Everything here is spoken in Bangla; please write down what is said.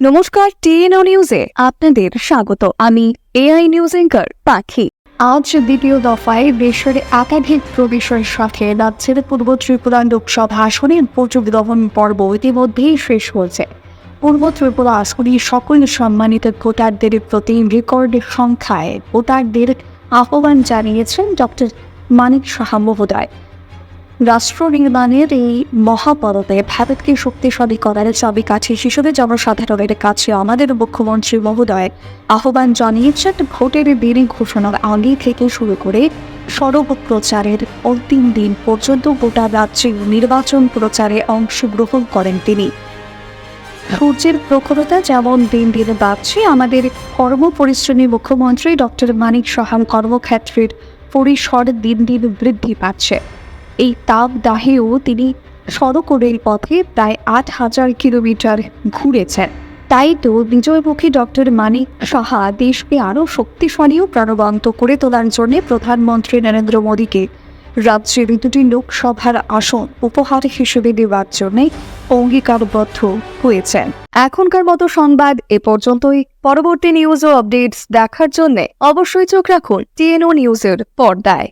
নমস্কার, টিএনও নিউজে আপনাদের স্বাগত। আমি এআই নিউজ এঙ্কার পাখি। আজ দ্বিতীয় দফায় দেশের একাধিক প্রবেশের সাথে রাজ্যের পূর্ব ত্রিপুরা লোকসভা আসনের প্রচুর পর্ব ইতিমধ্যেই শেষ হয়েছে। পূর্ব ত্রিপুরা আসনে সকল সম্মানিত ভোটারদের প্রতি রেকর্ড সংখ্যায় ভোটারদের আহ্বান জানিয়েছেন ডক্টর মানিক সাহা মহোদয়। রাষ্ট্র নির্মাণের এই মহাপরবে ভারতকে শক্তিশালী করার চাবিকাঠি হিসেবে জনসাধারণের কাছে আমাদের মুখ্যমন্ত্রী মহোদয় আহ্বান জানিয়েছেন, ভোটের দিনে ঘোষণার আগে থেকে শুরু করে সড়ক প্রচারের অন্তিম দিন পর্যন্ত গোটা রাজ্যে নির্বাচন প্রচারে অংশগ্রহণ করেন তিনি। সূর্যের প্রখরতা যেমন দিন দিন বাড়ছে, আমাদের কর্মপরিশ্রমী মুখ্যমন্ত্রী ডক্টর মানিক সাহাম কর্মক্ষেত্রের পরিসর দিন দিন বৃদ্ধি পাচ্ছে। এই তাপ দাহেও তিনি সড়ক রেলপথে প্রায় আট হাজার কিলোমিটার ঘুরেছেন। তাই তো বিজয়মুখী ডক্টর মানিক সাহা দেশকে আরও শক্তিশালী ও প্রাণবন্ত করে তোলার জন্য প্রধানমন্ত্রী নরেন্দ্র মোদীকে রাজ্যের দুটি লোকসভার আসন উপহার হিসেবে দেওয়ার জন্য অঙ্গীকারবদ্ধ হয়েছেন। এখনকার মতো সংবাদ এ পর্যন্তই। পরবর্তী নিউজ ও আপডেটস দেখার জন্য অবশ্যই চোখ রাখুন টিএনও নিউজের পর্দায়।